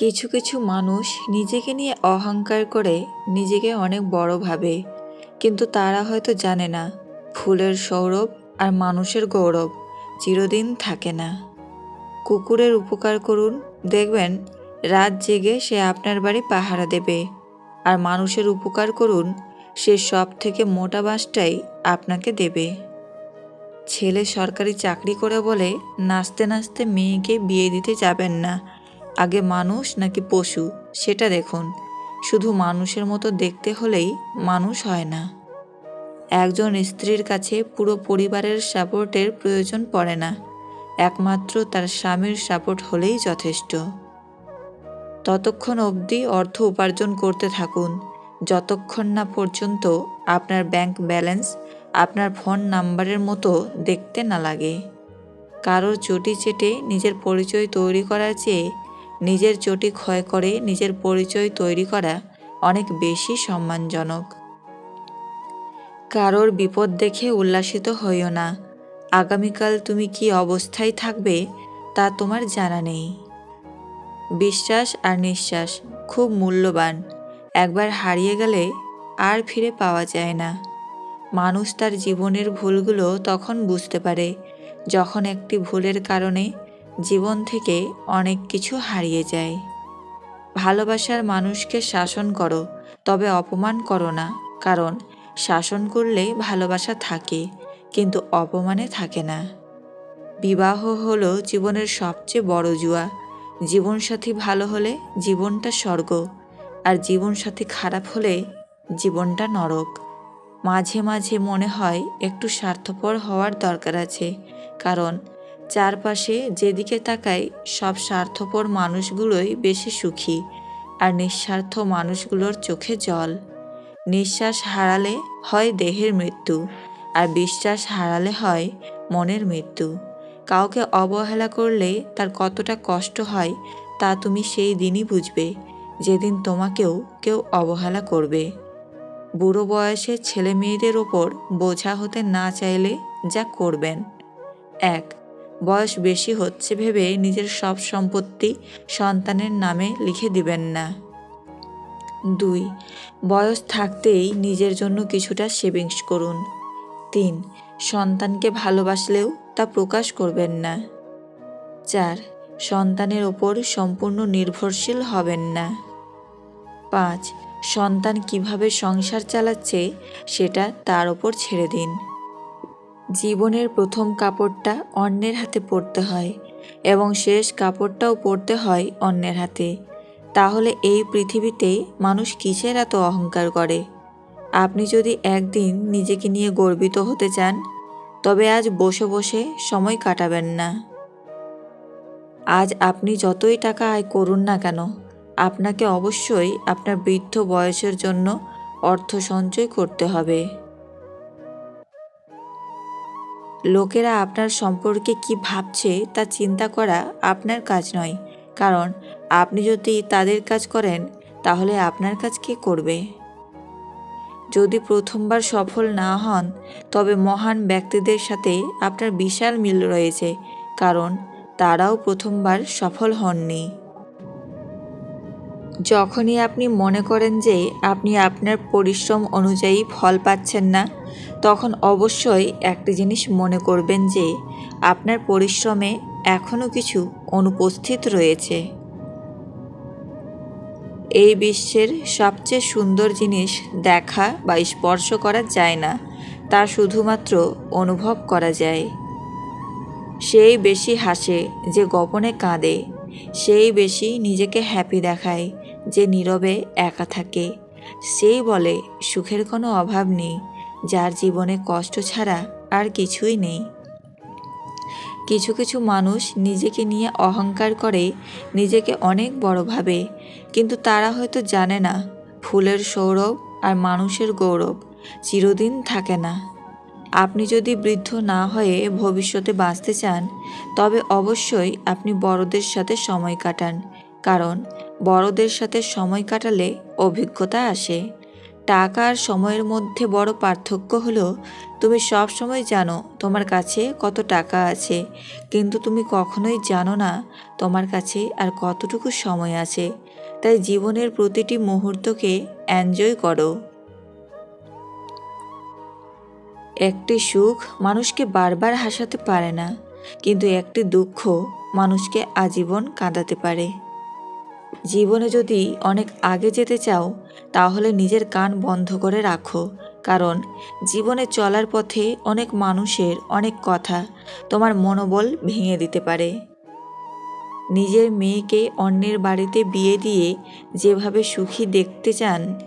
কিছু কিছু মানুষ নিজেকে নিয়ে অহংকার করে নিজেকে অনেক বড় ভাবে। কিন্তু তারা হয়তো জানে না, ফুলের সৌরভ আর মানুষের গৌরব চিরদিন থাকে না। কুকুরের উপকার করুন, দেখবেন রাত জেগে সে আপনার বাড়ি পাহারা দেবে। আর মানুষের উপকার করুন, সে সব থেকে মোটা বাঁশটাই আপনাকে দেবে। ছেলে সরকারি চাকরি করে বলে নাচতে নাচতে মেয়েকে বিয়ে দিতে যাবেন না। আগে মানুষ নাকি পশু, সেটা দেখুন। শুধু মানুষের মতো দেখতে হলেই মানুষ হয় না। একজন স্ত্রীর কাছে পুরো পরিবারের সাপোর্টের প্রয়োজন পড়ে না। একমাত্র তার স্বামীর সাপোর্ট হলেই যথেষ্ট। ততক্ষণ অবধি অর্থ উপার্জন করতে থাকুন। যতক্ষণ না পর্যন্ত আপনার ব্যাংক ব্যালেন্স আপনার ফোন নাম্বারের মতো দেখতে না লাগে। কারোর চটি চেটে নিজের পরিচয় তৈরি করার চেয়ে নিজের চটি ক্ষয় করে নিজের পরিচয় তৈরি করা অনেক বেশি সম্মানজনক। কারোর বিপদ দেখে উল্লাসিত হইও না। আগামীকাল তুমি কি অবস্থায় থাকবে তা তোমার জানা নেই। বিশ্বাস আর নিঃশ্বাস খুব মূল্যবান। একবার হারিয়ে গেলে আর ফিরে পাওয়া যায় না। মানুষ তার জীবনের ভুলগুলো তখন বুঝতে পারে। যখন একটি ভুলের কারণে জীবন থেকে অনেক কিছু হারিয়ে যায়। ভালোবাসার মানুষকে শাসন করো, তবে অপমান করো না, কারণ শাসন করলে ভালোবাসা থাকে, কিন্তু অপমানে থাকে না। বিবাহ হলো জীবনের সবচেয়ে বড় জুয়া। জীবনসাথী ভালো হলে জীবনটা স্বর্গ, আর জীবনসাথী খারাপ হলে জীবনটা নরক। মাঝে মাঝে মনে হয় একটু স্বার্থপর হওয়ার দরকার আছে, কারণ চারপাশে যেদিকে তাকাই, সব স্বার্থপর মানুষগুলোই বেশি সুখী আর নিঃস্বার্থ মানুষগুলোর চোখে জল। নিঃশ্বাস হারালে হয় দেহের মৃত্যু আর বিশ্বাস হারালে হয় মনের মৃত্যু। কাউকে অবহেলা করলে তার কতটা কষ্ট হয়, তা তুমি সেই দিনই বুঝবে। যেদিন তোমাকেও কেউ অবহেলা করবে। বুড়ো বয়সে ছেলে মেয়েদের ওপর বোঝা হতে না চাইলে যা করবেন। এক বয়স বেশি হচ্ছে ভেবে নিজের সব সম্পত্তি সন্তানের নামে লিখে দিবেন না। দুই, বয়স থাকতেই নিজের জন্য কিছুটা সেভিংস করুন। তিন, সন্তানকে ভালোবাসলেও তা প্রকাশ করবেন না। চার, সন্তানের ওপর সম্পূর্ণ নির্ভরশীল হবেন না। পাঁচ, সন্তান কীভাবে সংসার চালাচ্ছে সেটা তার ওপর ছেড়ে দিন। জীবনের প্রথম কাপড়টা অন্যের হাতে পরতে হয় এবং শেষ কাপড়টাও পরতে হয় অন্যের হাতে। তাহলে এই পৃথিবীতে মানুষ কিসের এত অহংকার করে? আপনি যদি একদিন নিজেকে নিয়ে গর্বিত হতে চান, তবে আজ বসে বসে সময় কাটাবেন না। আজ আপনি যতই টাকা আয় করুন না কেন, আপনাকে অবশ্যই আপনার বৃদ্ধ বয়সের জন্য অর্থ সঞ্চয় করতে হবে। লোকেরা আপনার সম্পর্কে কি ভাবছে তা চিন্তা করা আপনার কাজ নয়। কারণ আপনি যদি তাদের কাজ করেন, তাহলে আপনার কাজ কে করবে? যদি প্রথমবার সফল না হন, তবে মহান ব্যক্তিদের সাথে আপনার বিশাল মিল রয়েছে, কারণ তারাও প্রথমবার সফল হননি। যখনই আপনি মনে করেন যে আপনি আপনার পরিশ্রম অনুযায়ী ফল পাচ্ছেন না, তখন অবশ্যই একটি জিনিস মনে করবেন যে আপনার পরিশ্রমে এখনও কিছু অনুপস্থিত রয়েছে। এই বিশ্বের সবচেয়ে সুন্দর জিনিস দেখা বা স্পর্শ করা যায় না, তা শুধুমাত্র অনুভব করা যায়। সেই বেশি হাসে যে গোপনে কাঁদে, সেই বেশি নিজেকে হ্যাপি দেখায় যে নীরবে একা থাকে। সেই বলে, সুখের কোনো অভাব নেই। যার জীবনে কষ্ট ছাড়া আর কিছুই নেই। কিছু কিছু মানুষ নিজেকে নিয়ে অহংকার করে, নিজেকে অনেক বড় ভাবে। কিন্তু তারা হয়তো জানে না, ফুলের সৌরভ আর মানুষের গৌরব চিরদিন থাকে না। আপনি যদি বৃদ্ধ না হয়ে ভবিষ্যতে বাঁচতে চান, তবে অবশ্যই আপনি বড়দের সাথে সময় কাটান। কারণ বড়দের সাথে সময় কাটালে অভিজ্ঞতা আসে। টাকা আর সময়ের মধ্যে বড় পার্থক্য হলো, তুমি সব সময় জানো তোমার কাছে কত টাকা আছে, কিন্তু তুমি কখনোই জানো না তোমার কাছে আর কতটুকু সময় আছে। তাই জীবনের প্রতিটি মুহূর্তকে এনজয় করো। একটি সুখ মানুষকে বারবার হাসাতে পারে না, কিন্তু একটি দুঃখ মানুষকে আজীবন কাঁদাতে পারে। জীবনে যদি অনেক আগে যেতে চাও, তাহলে নিজের কান বন্ধ করে রাখো। কারণ, জীবনে চলার পথে অনেক মানুষের অনেক কথা তোমার মনোবল ভেঙে দিতে পারে। নিজের মেয়েকে অন্যের বাড়িতে বিয়ে দিয়ে যেভাবে সুখী দেখতে চান,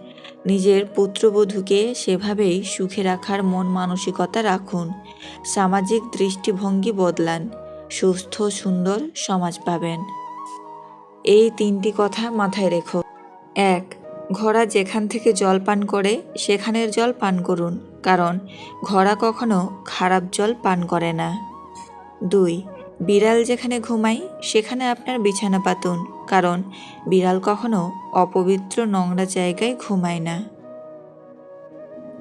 নিজের পুত্রবধূকে সেভাবেই সুখে রাখার মন মানসিকতা রাখুন। সামাজিক দৃষ্টিভঙ্গি বদলান। সুস্থ, সুন্দর সমাজ পাবেন। এই তিনটি কথা মাথায় রেখো। এক, ঘোড়া যেখান থেকে জল পান করে, সেখানের জল পান করুন, কারণ ঘোড়া কখনো খারাপ জল পান করে না। দুই, বিড়াল যেখানে ঘুমায়, সেখানে আপনার বিছানা পাতুন, কারণ বিড়াল কখনো অপবিত্র নোংরা জায়গায় ঘুমায় না।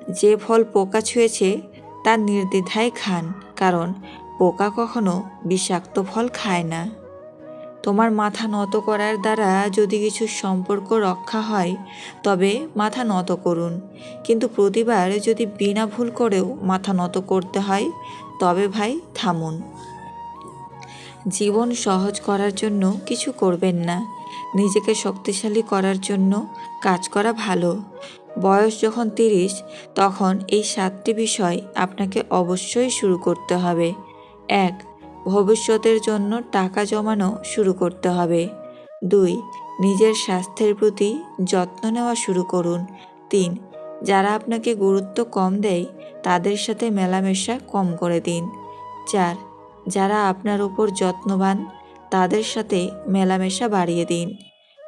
যে ফল পোকা ছুঁয়েছে, তা নির্দ্বিধায় খান, কারণ পোকা কখনো বিষাক্ত ফল খায় না। তোমার মাথা নত করার দ্বারা যদি কিছু সম্পর্ক রক্ষা হয়, তবে মাথা নত করুন। কিন্তু প্রতিবার যদি বিনা ভুল করেও মাথা নত করতে হয়, তবে ভাই থামুন। জীবন সহজ করার জন্য কিছু করবেন না। নিজেকে শক্তিশালী করার জন্য কাজ করা ভালো। বয়স যখন তিরিশ, তখন এই সাতটি বিষয় আপনাকে অবশ্যই শুরু করতে হবে। এক ভবিষ্যতের জন্য টাকা জমানো শুরু করতে হবে। দুই, নিজের স্বাস্থ্যের প্রতি যত্ন নেওয়া শুরু করুন। তিন, যারা আপনাকে গুরুত্ব কম দেয়, তাদের সাথে মেলামেশা কম করে দিন। চার, যারা আপনার ওপর যত্নবান, তাদের সাথে মেলামেশা বাড়িয়ে দিন।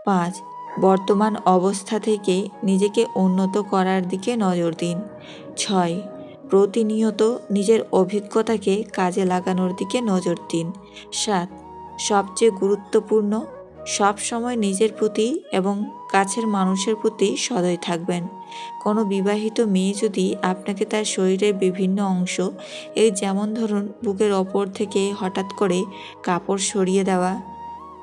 পাঁচ, বর্তমান অবস্থা থেকে নিজেকে উন্নত করার দিকে নজর দিন। ছয় প্রতিনিয়ত নিজের অভিজ্ঞতাকে কাজে লাগানোর দিকে নজর দিন। সাত, সবচেয়ে গুরুত্বপূর্ণ সব সময় নিজের প্রতি এবং কাছের মানুষের প্রতি সদয় থাকবেন। কোনো বিবাহিত মেয়ে যদি আপনাকে তার শরীরের বিভিন্ন অংশ, এই যেমন ধরুন বুকের ওপর থেকে হঠাৎ করে কাপড় সরিয়ে দেওয়া,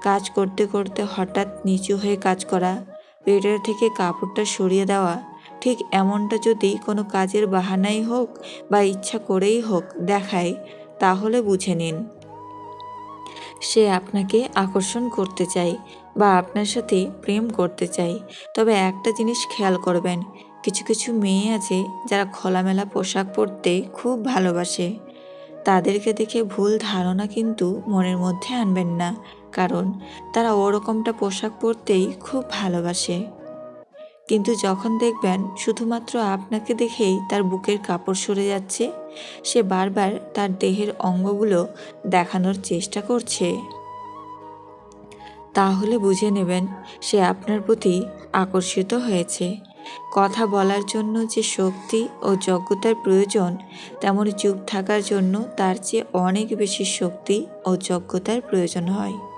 কাজ করতে করতে হঠাৎ নিচু হয়ে কাজ করা, পেটের থেকে কাপড়টা সরিয়ে দেওয়া ঠিক এমনটা যদি কোনো কাজের বাহানাই হোক বা ইচ্ছা করেই হোক দেখায়, তাহলে বুঝে নিন। সে আপনাকে আকর্ষণ করতে চায় বা আপনার সাথে প্রেম করতে চায়। তবে একটা জিনিস খেয়াল করবেন, কিছু কিছু মেয়ে আছে যারা খোলামেলা পোশাক পরতে খুব ভালোবাসে। তাদেরকে দেখে ভুল ধারণা কিন্তু মনের মধ্যে আনবেন না, কারণ তারা ওরকমটা পোশাক পরতেই খুব ভালোবাসে। কিন্তু যখন দেখবেন শুধুমাত্র আপনাকে দেখেই তার বুকের কাপড় সরে যাচ্ছে, সে বারবার তার দেহের অঙ্গগুলো দেখানোর চেষ্টা করছে। তাহলে বুঝে নেবেন সে আপনার প্রতি আকর্ষিত হয়েছে। কথা বলার জন্য যে শক্তি ও যোগ্যতার প্রয়োজন, তেমন চুপ থাকার জন্য তার চেয়ে অনেক বেশি শক্তি ও যোগ্যতার প্রয়োজন হয়।